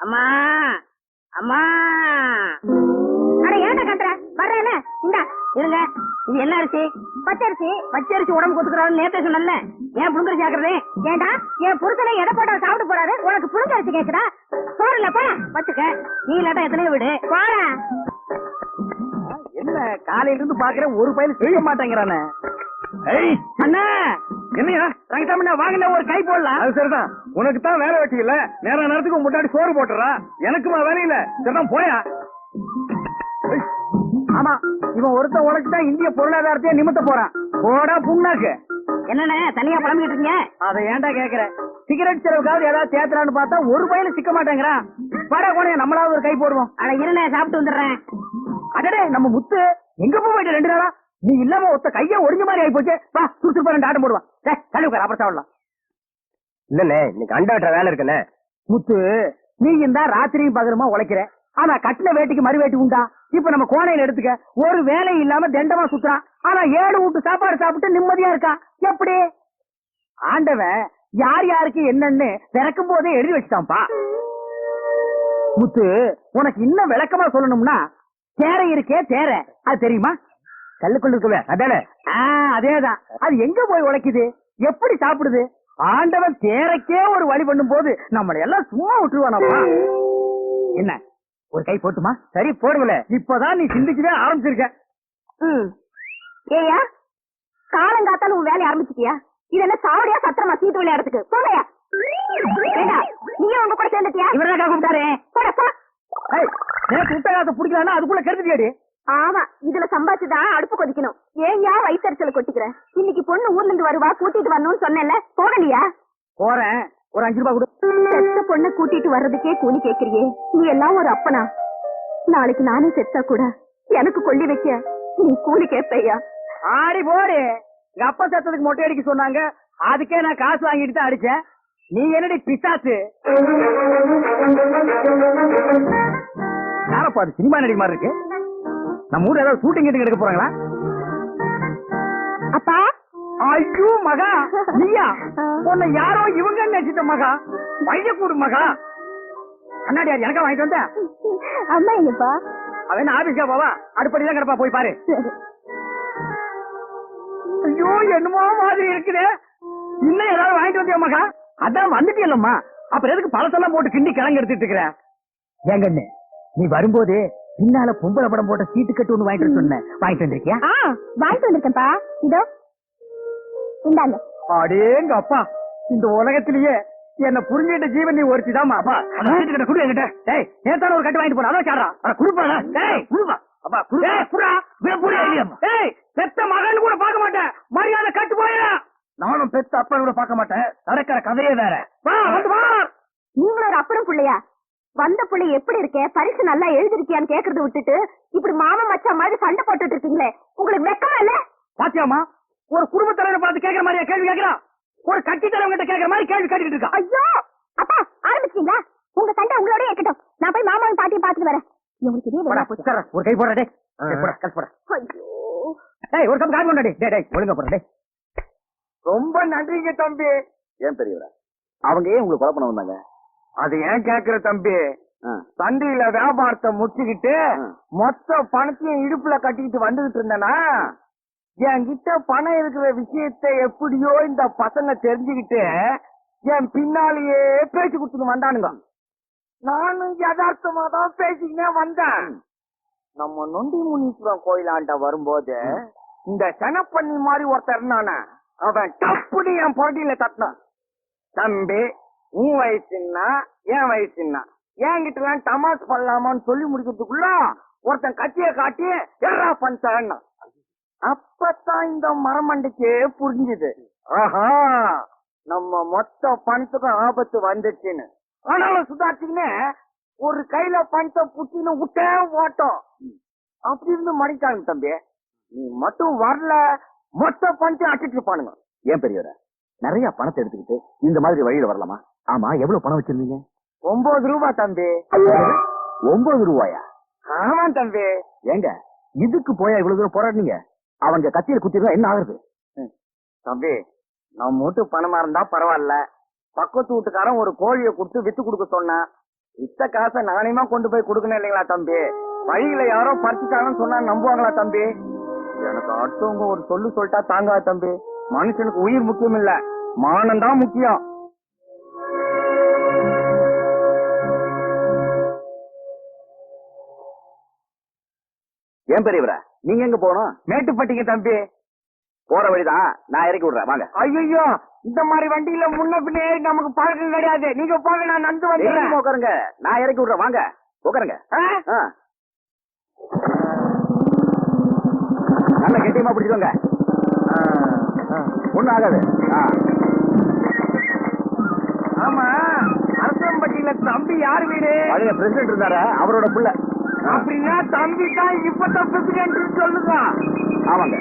அம்மா அம்மா. அட ஏன்டா கத்துற? வர்றேல இந்த இருங்க. இது என்ன அரிசி? பச்சரிசி பச்சரிசி உடம்பு கொடுத்துக்கிறாரு நேத்தே சொன்னல ஏன் புழுங்கரிசி ஆக்குறது? ஏண்டா என் புருஷனை எதை போட்டா சாப்பிட்டு போறாரு? உனக்கு புழுங்கரிசி கேக்குதா? சோறுல போல வச்சுக்க நீ இல்லாட்டா எத்தனையோ வீடு. போற. என்ன காலையில இருந்து பாக்குறேன் ஒரு பையன் செய்ய மாட்டேங்கிறானே. அண்ணா என்னையா? ரங்கசாமி வாங்கின ஒரு கை போடலாம். அது சரிதான். உனக்கு தான் வேலை வெட்டி இல்ல. நேர நேரத்துக்கு முன்னாடி சோறு போட்டுறா. எனக்குமா வேலை இல்ல? சரிதான் போயா. ஆமா இவன் ஒருத்த உனக்கு தான் இந்திய பொருளாதாரத்தையே நிமித்த போறான். போடா புண்ணாக்கு. என்னண்ணே தனியா புலம்பிக்கிட்டு இருக்கீங்க? அதை ஏன்டா கேக்குற சிகரெட் செலவுக்காவது ஏதாவது தேத்துறான்னு பார்த்தா ஒரு பையன் சிக்க மாட்டேங்கிறான். வாடா கோணைய நம்மளாவது ஒரு கை போடுவோம். அட இருண்ணே சாப்பிட்டு வந்துடுறேன். அடடே நம்ம முத்து எங்க போயிட்டு ரெண்டு நாளா? நீ இல்லாம ஒத்த கைய ஒடிஞ்ச மாதிரி ஆயி போச்சு வா சுறுசுறுப்பா ரெண்டு ஆட்டம் போடுவான் தள்ளி உட்கார் அப்புறம் சாப்பிடலாம். இல்லண்ணே இன்னைக்கு அண்டாட்டுற வேலை இருக்குண்ணே. முத்து நீ இந்த ராத்திரியும் பகலுமா உழைக்கிற. ஆனா கட்டின வேட்டிக்கு மறு வேட்டி உண்டா? இப்ப நம்ம கோணையில எடுத்துக்க. ஒரு வேலை இல்லாம தண்டமா சுத்துறான் ஆனா ஏழு வீட்டு சாப்பாடு சாப்பிட்டு நிம்மதியா இருக்கான் எப்படி? ஆண்டவன் யார் யாருக்கு என்னன்னு பிறக்கும் போதே எழுதி வச்சுட்டான்ப்பா. முத்து உனக்கு இன்னும் விளக்கமா சொல்லணும்னா தேரை இருக்கே தேரை. அது தெரியுமா? கல்லுக்குள்ள இருக்குவே அதானே? அதேதான். அது எங்க போய் உழைக்குது? எப்படி சாப்பிடுது? ஆண்டவன் தேரைக்கே ஒரு வழி பண்ணும் போது நம்மளை எல்லாம் சும்மா விட்டுருவானப்பா. என்ன? ஒரு கை போட்டுமா? சரி போடுங்களே. இப்பதான் நீ சிந்திக்கவே ஆரம்பிச்சிருக்க. ஏயா காலங்காத்தால உன் வேலைய ஆரம்பிச்சிட்டியா? இது என்ன சாவடியா சத்திரமா சீட்டு விளையாடுறதுக்கு ஏண்டா நீயும் உங்க கூட சேர்ந்துட்டியா? இவரதான் கூப்பிட்டாரு. பிடிக்கலன்னா அதுக்குள்ள கெடுத்துட்டியாடி? ஆமா இதுல சம்பாதிச்சுதான் அடுப்பு கொதிக்கணும். ஏன்யா வயிற்றுல கொட்டிக்கிற? இன்னைக்கு பொண்ணு ஊர்ல இருந்து வருவா கூட்டிட்டு வரணும்னு சொன்னேன்ல போகலையா? போறேன். ஒரு அஞ்சு ரூபாய் கொடு. செத்த பொண்ணை கூட்டிட்டு வர்றதுக்கே கூலி கேக்குறியே. நீ எல்லாம் ஒரு அப்பனா? நாளைக்கு நானே செத்தா கூட எனக்கு கொள்ளி வைக்க நீ கூலி கேட்பையா ஆடி போடு. எங்க அப்பா சத்தத்துக்கு மொட்டை அடிக்க சொன்னாங்க. அதுக்கே நான் காசு வாங்கிட்டு தான் அடிச்சேன். நீ என்னடி பிசாசு? யாரப்பா அது சினிமா நடிகை மாதிரி இருக்கு? நம்ம ஊர்ல ஏதாவது ஷூட்டிங் கிட்ட எடுக்க போறாங்களா? அப்பா? ஐயோ மகா! நீயா? உன்னை யாரோ இவங்க நினைச்சிட்ட மகா. வைய கூடு மகா. கண்ணாடி யார் எனக்கா வாங்கிட்டு வந்த? அம்மா எங்கப்பா? அவன் ஆபீஸ்க்கா போவா? அடுப்படி தான் கிடப்பா போய் பாரு. ஐயோ என்னமோ மாதிரி இருக்குது. இன்னும் ஏதாவது வாங்கிட்டு வந்தியா மகா? அதான் வந்துட்டியல்லம்மா. அப்புறம் எதுக்கு பழசெல்லாம் போட்டு கிண்டி கிழங்கு எடுத்துட்டு இருக்கிற? ஏங்கண்ணு நீ வரும்போது பின்னால பொம்பளை படம் போட்ட சீட்டு கட்டு ஒண்ணு வாங்கிட்டு வர சொன்ன. வாங்கிட்டு வந்திருக்கியா? வாங்கிட்டு வந்திருக்கேன்ப்பா. இதோ. இந்தாங்க. அடேங்க அப்பா இந்த உலகத்திலேயே என்ன புரிஞ்சிட்ட ஜீவன் நீ ஒருத்திதாமா அப்பா சீட்டு கட்ட குடு என்கிட்ட. டேய் நேத்தான ஒரு கட்டு வாங்கிட்டு போனா அதான் சாடா அட குடுப்பாடா டேய் குடுப்பா. அப்பா குடு டேய் புடா வே புடா டேய் பெத்த மகன் கூட பார்க்க மாட்டேன். மரியாதை கட்டு போயிடா நானும் பெத்த அப்பா கூட பார்க்க மாட்டேன். நடக்கிற கதையே வேற. வா வந்து வா. நீங்களும் ஒரு அப்புறம் புள்ளையா? வந்த புள்ளை எப்படி இருக்கே? பரிசு நல்லா எழுதிருக்கியான்னு கேக்குறத விட்டுட்டு இப்படி மாமா மச்சான் மாதிரி சண்டை போட்டுட்டு இருக்கீங்களே உங்களுக்கு வெக்கமா இல்ல? பாத்தியாமா ஒரு குடும்ப தலைவரை பார்த்து கேக்குற மாதிரியா கேள்வி கேக்குறான் ஒரு கட்டி தலைவங்கிட்ட கேக்குற மாதிரி கேள்வி கேட்டுட்டு இருக்கா? ஐயோ! அப்பா ஆரம்பிச்சிட்டீங்களா? உங்க சண்டை உங்களோட இருக்கட்டும். நான் போய் மாமாவும் பாட்டியும் பாத்துட்டு வரேன். இவங்களுக்கு இதே போடா, போச்சு. ஒரு கை போடுற டேய். டேய், போடா கல் போடா. ஐயோ! டேய் ஒரு கப் காப்பி கொண்டா டேய் டேய், ஒழுங்கா போடுற டேய். ரொம்ப நன்றிங்க தம்பி. ஏன் பெரியவரா? அவங்க ஏன் உங்களுக்கு கொலை பண்ண வந்தாங்க? அது ஏன் கேக்குற தம்பி. சந்தையில வியாபாரத்தை முடிச்சுக்கிட்டு. மொத்த பணத்தையும் இடுப்புல கட்டிக்கிட்டு வந்துகிட்டு இருந்தேனா? என்கிட்ட பணம் இருக்கிற விஷயத்தை எப்படியோ இந்த பசங்க தெரிஞ்சுக்கிட்டு என் பின்னாலேயே பேச்சு கொடுத்துட்டு வந்தானுங்க. நானும் யதார்த்தமா தான் பேசிக்கினே வந்தேன். நம்ம நொண்டி முனீஸ்வரன் கோயிலாண்ட வரும்போது இந்த செனப்பண்ணி மாதிரி ஒருத்தர் இருந்தானே அவன் டப்புனு என் பொரட்டியில தட்டினான். தம்பி உன் வயசுன்னா என் வயசுன்னா. என்கிட்ட எல்லாம் டமாஸ் பண்ணலாமான்னு சொல்லி முடிக்கிறதுக்குள்ள ஒருத்தன் கத்திய காட்டி எறா பண்ணிட்டான் அப்பதான் இந்த மரமண்டைக்கு புரிஞ்சுது. ஆஹா நம்ம மொத்த பணத்துக்கும் ஆபத்து வந்துச்சுன்னு ஆனாலும் சுதாரிச்சுன்னு ஒரு கையில பணத்தை புட்டின்னு விட்டே ஓட்டம். அப்படி இருந்து மடிக்காங்க தம்பி. நீ மட்டும் வரல மொத்த பணத்தையும் அட்டிட்டு இருப்பானுங்க. ஏன் பெரியவரை நிறைய பணத்தை எடுத்துக்கிட்டு இந்த மாதிரி வழியில வரலாமா? ஆமா எவ்வளவு பணம் வச்சிருந்தீங்க? ஒன்பது ரூபாய் தம்பி. ஒன்பது ரூபாயா? ஆமா தம்பி. ஏங்க இதுக்கு போயா இவ்வளவு தூரம் போராடுனீங்க? அவங்க கத்தியில குத்திருந்தா என்ன ஆகுறது? தம்பி நம்ம வீட்டு பணமா இருந்தா பரவாயில்ல. பக்கத்து வீட்டுக்காரன் ஒரு கோழியை கொடுத்து வித்து கொடுக்க சொன்னான் இத்த காசை நானேமா கொண்டு போய் கொடுக்கணும் இல்லைங்களா தம்பி? வழியில யாரோ பறிச்சுட்டாங்கன்னு சொன்னா நம்புவாங்களா தம்பி? எனக்கு அடுத்தவங்க ஒரு சொல்லு சொல்லிட்டா தாங்காது தம்பி. மனுஷனுக்கு உயிர் முக்கியம் இல்ல. மானம் தான் முக்கியம். ஏன் பெரியவரா? நீங்க எங்க போகணும்? மேட்டுப்பட்டிங்க தம்பி. போற வழிதான். நான் இறக்கி விடுறேன். வாங்க. ஐயோ இந்த மாதிரி வண்டியில முன்ன பின்ன நமக்கு பழக்கம் கிடையாது. நீங்க போங்க நான் நந்து வந்துடுறேன். உட்காருங்க. நான் இறக்கி விடுறேன். வாங்க. உட்காருங்க. நல்ல கெட்டியமா பிடிச்சுக்கோங்க. ஒண்ணும் ஆகாது. ஆமா அரசம்பட்டியில தம்பி யார் வீடு? பழைய பிரசிடென்ட் இருந்தாரு? அவரோட புள்ள. அப்படின்னா தம்பி தான் இப்பதான் பிரசிடென்ட் சொல்லுங்க ஆமாங்க.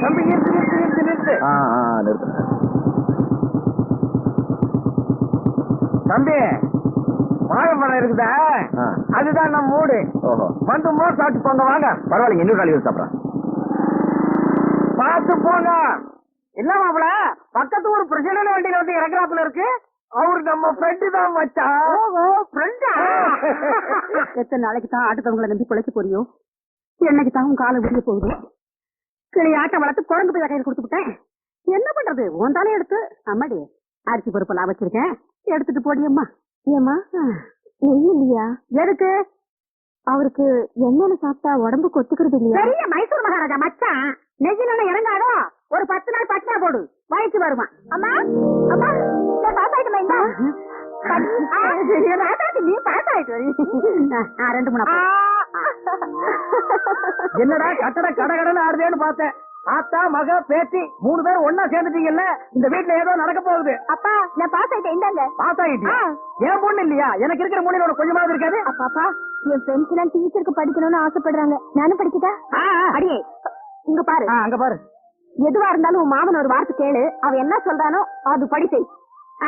தம்பி நிறுத்து நிறுத்து நிறுத்து நிறுத்து. ஆ, ஆ, நிறுத்துங்க தம்பி வாழைப்பழம் இருக்குதா. ஆ. அதுதான் நம்ம மூடு வந்து மோர் சாப்பிட்டு போங்க வாங்க. பரவாயில்லைங்க இன்னொரு நாளைக்கு சாப்பிட்றேன் பார்த்து போங்க. இல்ல மாப்பிள? பக்கத்து ஒரு பிரசிடன்ட் வண்டியில வந்து இறக்குறாப்புல இருக்கு. அவரு நம்ம ஃப்ரெண்டு தான் மச்சான். ஓஹோ ஃப்ரெண்டா எத்தனை நாளைக்கு தான் ஆட்டுத்தவங்களை நம்பி பிழைக்க போறியோ? என்னைக்கு தான் உன் காலை விடிய போகுது? கிளி ஆட்டை வளர்த்து குழம்பு போய் கையில் கொடுத்து விட்டேன். என்ன பண்றது? உன் எடுத்து அம்மாடி அரிசி பருப்பெல்லாம் வச்சிருக்கேன். எடுத்துட்டு போடியம்மா ஏமா நெய் இல்லையா எதுக்கு? அவருக்கு எண்ணெயில சாப்பிட்டா உடம்புக்கு ஒத்துக்கிறது இல்லையா? பெரிய மைசூர் மகாராஜா மச்சான். நெஞ்சில இறங்காதோ? ஒரு பத்து நாள் பட்டினா போடு. வயசு வருவான். அம்மா? அம்மா? இந்த. நீ பாஸ் ஆயிட்டு ரெண்டு மூணு. என்னடா கட்டட கடகடன்னு ஆடுதேன்னு பார்த்தேன். ஆத்தா மக பேத்தி மூணு பேரும் ஒன்னா சேர்ந்துட்டீங்கல்ல இந்த வீட்டுல ஏதோ நடக்க போகுது. அப்பா நான் பாஸ் ஆயிட்டேன். இந்தாங்க. பாஸ் ஆகிட்டியா என் பொண்ணு இல்லையா? எனக்கு இருக்கிற உனக்கு கொஞ்சமாவது இருக்காது? அப்பாப்பா என் ஃப்ரெண்ட்ஸ் எல்லாம் டீச்சருக்கு படிக்கணும்னு ஆசைப்படுறாங்க. நானும் படிக்கட்டா. அடியே இங்க பாரு. அங்க பாரு. எதுவா இருந்தாலும் உன் மாமன் ஒரு வார்த்தை கேளு. அவன் என்ன சொல்றானோ அது படி செய்.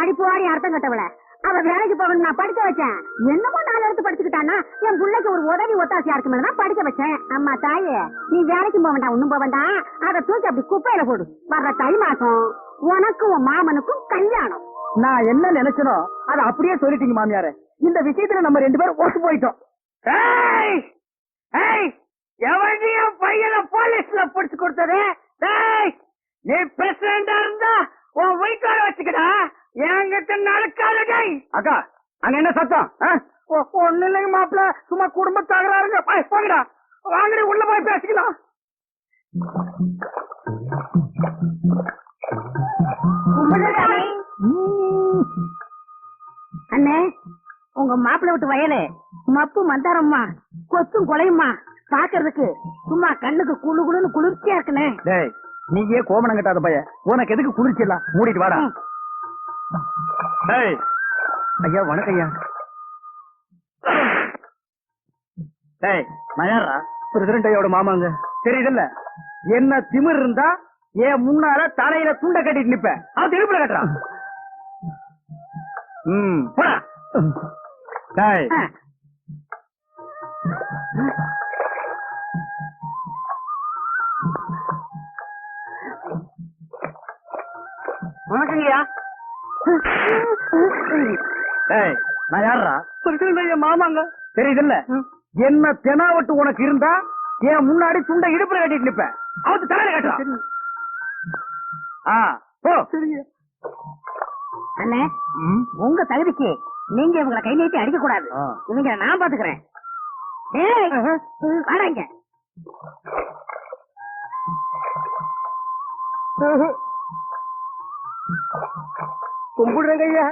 அடி போடி அர்த்தம் கட்டவள. அவ வேலைக்கு போகணும் நான் படிக்க வச்சேன். என்னமோ நாலு எடுத்து படிச்சுக்கிட்டானா என் பிள்ளைக்கு ஒரு உதவி ஒத்தாசியா இருக்குமே தான் படிக்க வச்சேன். அம்மா தாயே நீ வேலைக்கு போக வேண்டாம் ஒண்ணும் போக வேண்டாம். அதை தூக்கி அப்படி குப்பையில போடு. வர்ற தை மாசம் உனக்கும் உன் மாமனுக்கும் கல்யாணம். நான் என்ன நினைச்சனோ அதை அப்படியே சொல்லிட்டீங்க மாமியாரே. இந்த விஷயத்துல நம்ம ரெண்டு பேரும் ஒத்து போயிட்டோம். ஏய்! ஏய்! எவன்டி என் பையனை போலீஸ்ல புடிச்சு கொடுத்தது? ஏய்! நீ பிரசிடண்டா இருந்தா உன் வீட்டார வச்சுக்கடா. என்கிட்ட நடக்காதடா. அக்கா அங்க என்ன சத்தம்? ஒண்ணு இல்லைங்க மாப்பிள. சும்மா குடும்ப தகராறுங்க போய் போங்கடா. வாங்கடி உள்ள போய் பேசிக்கலாம். அண்ணே. உங்க மாப்பிள்ளை விட்டு வயலு. மப்பு மந்தாரம்மா கொத்தும் கொலையுமா பாக்குறதுக்கு சும்மா கண்ணுக்கு குளு குளுன்னு குளிர்ச்சியா இருக்குனே டேய் நீயே கோமணம் கட்டாத பைய உனக்கு எதுக்கு குளிர்ச்சி எல்லாம் மூடிட்டு வாடா. ஐயா வணக்கம் ஐயா. டேய் மயாரா பிரசிடண்ட் ஐயோட மாமாங்க. தெரியுதுல்ல? என்ன திமிர் இருந்தா ஏன் முன்னால தலையில துண்ட கட்டிட்டு நிப்ப. அவன் திருப்பில கட்டுறான். ம் போடா. டேய். வணக்கங்கய்யா. நான் யாரா ஐயா மாமாங்க. தெரியுதுல்ல? என்ன தெனாவட்டு உனக்கு இருந்தா என் முன்னாடி துண்டை இடுப்புல கட்டிட்டு நிப்ப அவத்து தலையில கட்டுறான் ஆ போ. அண்ணே உங்க தகுதிக்கு நீங்க இவங்களை கை நீட்டி அடிக்க கூடாது. இவங்க நான் பாத்துக்கிறேன். வாடாங்க கும்பிடுறேங்க ஐயா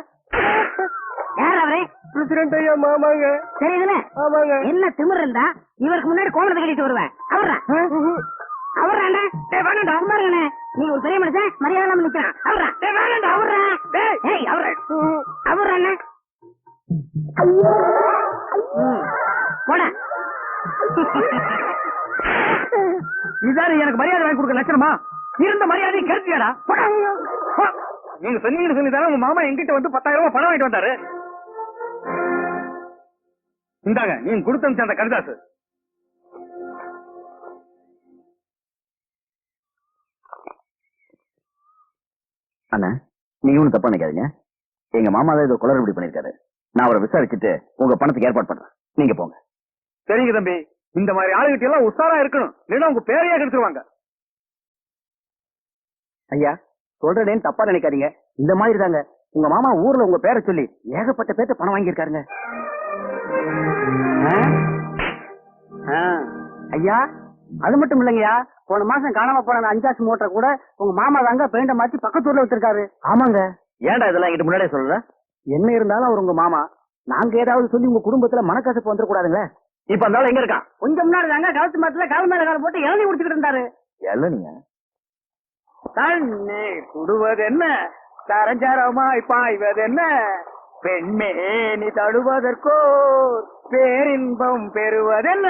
யார் அவரே? பிரசிடண்ட் ஐயா மாமாங்க தெரியுதுல ஆமாங்க. என்ன திமிர் இருந்தா இவருக்கு முன்னாடி கோமணத்தை கட்டிட்டு வருவேன். அவர்ரா? அவர்றாண்டா டேய் வேணாண்டா. அவர்றானே நீ ஒரு பெரிய மனுஷன் மரியாதை இல்லாம நிக்கிறான். அவர்ரா? டேய் வேணாண்டா. அவர்ரா? டேய். ஏய் அவர்ரா. அவர்றானே போடா. இதாரு எனக்கு மரியாதை வாங்கி கொடுக்க லட்சணமா? இருந்த மரியாதையை கருத்தியாடா நீங்க சொன்னீங்கன்னு சொல்லி தானே உங்க மாமா எங்கிட்ட வந்து பத்தாயிரம் ரூபாய் பணம் வாங்கிட்டு வந்தாரு? இந்தாங்க நீங்க கொடுத்த அந்த கடிதாசு அண்ணா நீங்க ஒன்றும் தப்பா நினைக்காதீங்க. எங்க மாமா தான் ஏதோ குளறுபடி பண்ணிருக்காரு நான் அவரை விசாரிச்சுட்டு உங்க பணத்துக்கு ஏற்பாடு பண்றேன். நீங்க போங்க. சரிங்க தம்பி. இந்த மாதிரி ஆளுகிட்ட எல்லாம் உஷாரா இருக்கணும். இல்லைன்னா உங்க பேரையே கெடுத்துருவாங்க. ஐயா சொல்றேன்னு தப்பா நினைக்காதீங்க. இந்த மாதிரி தாங்க. உங்க மாமா ஊர்ல உங்க பேரை சொல்லி ஏகப்பட்ட பேர்த்த பணம் வாங்கியிருக்காருங்க. ஐயா அது மட்டும் இல்லைங்கய்யா. போன மாசம் காணாம போன அந்த அஞ்சாச்சு மோட்டரை கூட உங்க மாமா தாங்க பெயிண்ட மாத்தி பக்கத்து ஊர்ல வச்சிருக்காரு. ஆமாங்க. ஏன்டா இதெல்லாம் எங்கிட்ட முன்னாடியே சொல்லல என்ன இருந்தாலும் அவர் உங்க மாமா. நாங்க ஏதாவது சொல்லி உங்க குடும்பத்துல மனக்கசப்பு வந்துடக்கூடாதுங்களே. இப்ப அந்த எங்க இருக்கான்? கொஞ்சம் முன்னாடி தாங்க கழுத்து மரத்துல கால் மேல கால் போட்டு இளநீ குடிச்சுக்கிட்டு இருந்தாரு. எல்லனிங்க தண்ணி குடுவது என்ன சரஞ்சரமாய் பாய்வது என்ன பெண்மே நீ தடுவதற்கோ பேரின்பம் பெறுவதென்ன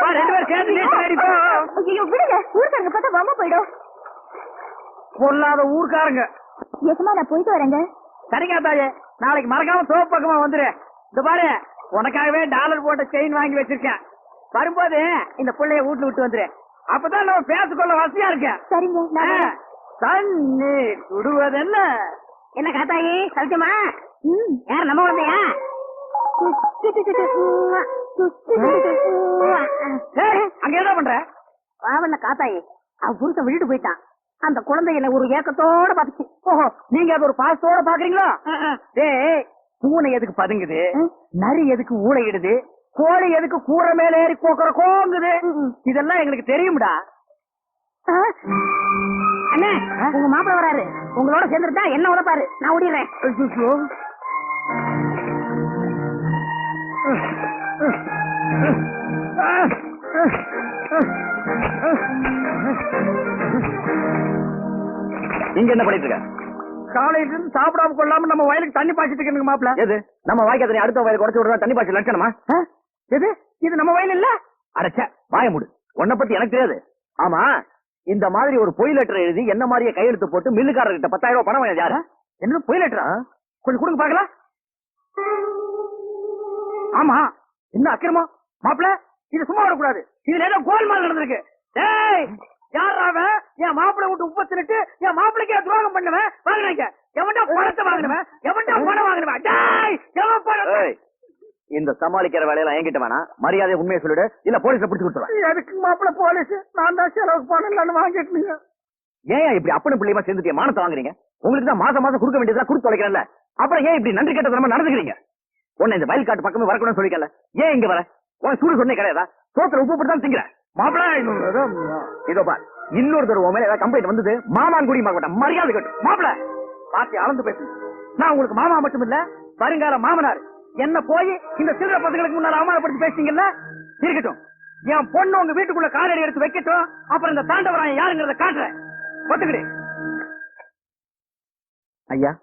வா, ரெண்டு பேரும் சேர்ந்து அடிப்போம். விடுங்க ஊருக்காரங்க பார்த்தா வம்ப போயிடும். பொல்லாத ஊர்க்காரங்க. எசமா நான் போயிட்டு வரேங்க. சரிங்க தாயே. நாளைக்கு மறக்காம சோப்பு பக்கமா வந்துரு. இந்த பாரு உனக்காகவே டாலர் போட்ட செயின் வாங்கி வச்சிருக்கேன். வரும்போது இந்த புள்ளைய வீட்டுல விட்டு வந்துரு. அப்பதான் நம்ம பேசிக்கொள்ள வசதியா இருக்கேன் சரிங்க. தண்ணீர் சுடுவது என்ன என்ன காத்தாயி? சவிச்சமா ம். யார் நம்ம ஏய், அங்க என்ன பண்ற? பாவண்ண காத்தாயி. அவ புருஷன் விட்டுட்டு போயிட்டான். அந்த குழந்தை என்ன ஒரு ஏக்கத்தோட பாத்துச்சு ஓஹோ நீங்க அது ஒரு பாசத்தோட பாக்குறீங்களா? டேய் பூனை எதுக்கு பதுங்குது? நரி எதுக்கு ஊழையிடுது கோழி எதுக்கு கூரை மேல ஏறி கோக்குற கோங்குது? இதெல்லாம் எங்களுக்கு தெரியும்டா. அண்ணே உங்க மாப்பிள்ள வராரு. உங்களோட சேர்ந்துட்டா என்ன உதப்பாரு? நான் ஓடிடுறேன். ஐயோ. நீங்க என்ன பண்ணிட்டு இருக்க? காலையில இருந்து சாப்பிடாம கொள்ளாம நம்ம வயலுக்கு தண்ணி பாய்ச்சிட்டு இருக்கணுங்க மாப்பிள. எது? நம்ம வாய்க்க தண்ணி அடுத்த வயலுக்கு உடச்சு விடுறதா? தண்ணி பாய்ச்சி லட்சணமா? எது? இது நம்ம வயல் இல்ல? அடைச்ச வாய மூடு. உன்னை பத்தி எனக்கு தெரியாது. ஆமா இந்த மாதிரி ஒரு பொய் லெட்டர் எழுதி என்ன மாதிரியே கையெழுத்து போட்டு மில்லுக்காரர்கிட்ட பத்தாயிரம் ரூபாய் பணம் வாங்கினது யாரு? என்ன போய் லெட்டரா கொஞ்சம் கொடுங்க பாக்கலாம் ஆமா என்ன அக்கிரமம்? மாப்பிள இது சும்மா விடக்கூடாது இதுல ஏதோ கோல்மால் நடந்திருக்கு. டேய் யார் அவன்? என் மாப்பிளை விட்டு உப்பு தின்னுட்டு என் மாப்பிளைக்கு துரோகம் பண்ணுவேன். வாங்கினாங்க. எவன்டா பணத்தை வாங்கினவன்? எவன்டா பணம் வாங்கினவன்? டேய் எவன் பணம் ஏய், இந்த சமாளிக்கிற வேலையெல்லாம் என்கிட்ட வேணாம். மரியாதை உண்மையை சொல்லிடு. இல்ல போலீஸ்ல பிடிச்சு கொடுத்துருவேன். எதுக்கு மாப்பிள போலீஸ். நான் தான் செலவுக்கு பணம் இல்லைன்னு வாங்கிட்டு ஏன் இப்படி அப்பனு பிள்ளையமா சேர்ந்துட்டு மானத்தை வாங்குறீங்க? உங்களுக்கு தான் மாசம் மாசம் கொடுக்க வேண்டியதெல்லாம் கொடுத்து தொலைக்கிறேன்ல. அப்புறம் ஏன் இப்படி நன்றி கெட்டதனமா நடந்துக்கிறீங்க? உன்னை இந்த வயல் காட்டு பக்கமே வரக்கூடாதுன்னு சொல்லிக்கல ஏன் இங்க வர? உன் சூடு சொன்னே கிடையாதா? சோத்துல உப்பு போட்டு தான் திங்கிற. மாப்பிள! இதோ பார். இன்னொரு தடவை மேல ஏதாவது கம்ப்ளைண்ட் வந்தது மாமான் குடி மாட்டேன் மரியாதை கட்டும் மாப்பிள! பாத்தி அளந்து பேசு. நான் உங்களுக்கு மாமா மட்டும் இல்ல வருங்கால மாமனார். என்ன போய் இந்த சில்லற பசங்களுக்கு முன்னால அவமானப்படுத்தி பேசுறீங்கல்ல இருக்கட்டும். என் பொண்ணு உங்க வீட்டுக்குள்ள காலடி எடுத்து வைக்கட்டும். அப்புறம் இந்த தாண்டவராயன் யாருங்கிறத காட்டுறேன். ஒத்துக்கிடு. ஐயா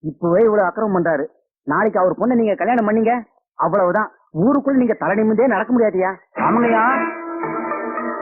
இப்பவே இவ்வளவு அக்கிரமம் பண்றாரு. நாளைக்கு அவர் பொண்ணை நீங்க கல்யாணம் பண்ணீங்க. அவ்வளவுதான். ஊருக்குள்ள நீங்க தலை நிமிந்தே நடக்க முடியாதுயா ஆமாங்கய்யா.